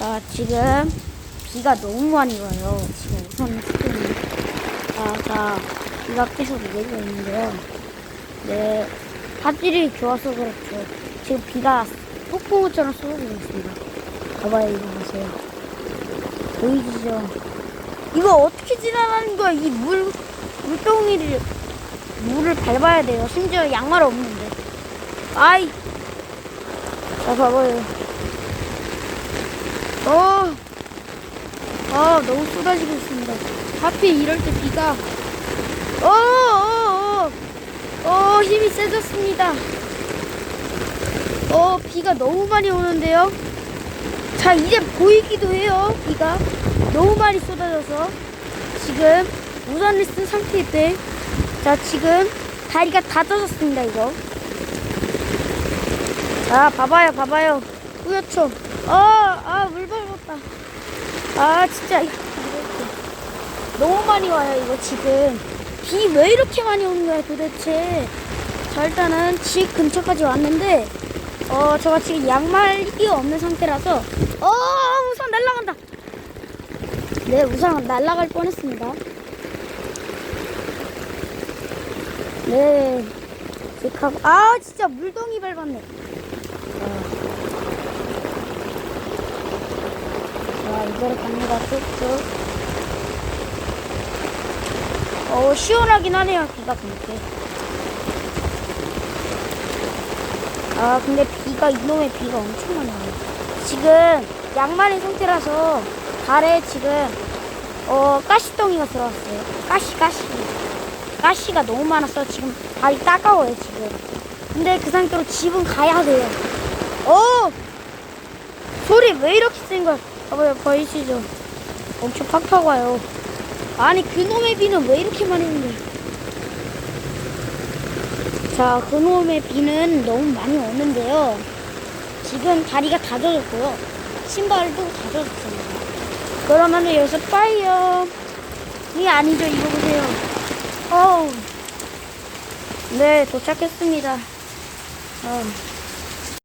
자, 지금 비가 너무 많이 와요. 지금 우선 스크린. 자, 자, 비가 계속 내리고 있는데요. 네, 화질이 좋아서 그렇죠. 지금 비가 폭풍우처럼 쏟아지고 있습니다. 봐봐요, 이거 보세요. 보이시죠? 이거 어떻게 지나가는 거야? 이 물, 물동이를, 물을 밟아야 돼요. 심지어 양말 없는데. 아이. 자, 봐봐요. 어, 아, 너무 쏟아지고 있습니다. 하필 이럴 때 비가, 어, 어, 어, 어, 힘이 세졌습니다. 어, 비가 너무 많이 오는데요. 자, 이제 보이기도 해요, 비가. 너무 많이 쏟아져서. 지금 우산을 쓴 상태일 때, 자, 지금 다리가 다 젖었습니다, 이거. 자, 봐봐요, 봐봐요. 뿌옇죠? 아, 아. 아, 진짜. 이렇게. 너무 많이 와요, 이거 지금. 비 왜 이렇게 많이 오는 거야, 도대체. 자, 일단은 집 근처까지 왔는데, 어, 제가 지금 양말이 없는 상태라서, 어, 우산 날아간다. 네, 우산 날아갈 뻔했습니다. 네. 직하고, 아, 진짜 물동이 밟았네. 자, 이대로 갑니다. 쭉쭉. 어, 시원하긴 하네요. 비가 그렇게. 아, 근데 비가, 이놈의 비가 엄청 많이 와요. 지금 양말인 상태라서 발에 지금, 어, 가시덩이가 들어왔어요. 가시, 가시. 가시가 너무 많아서 지금 발이 따가워요, 지금. 근데 그 상태로 집은 가야 돼요. 어! 소리 왜 이렇게 센 거야? 봐봐요, 보이시죠? 엄청 팍팍 와요. 아니, 그놈의 비는 왜 이렇게 많이 오는데? 자, 그놈의 비는 너무 많이 오는데요. 지금 다리가 다 젖었고요. 신발도 다 젖었습니다. 그러면 여기서 빠이요. 이게 아니죠, 이거 보세요. 어우. 네, 도착했습니다. 어.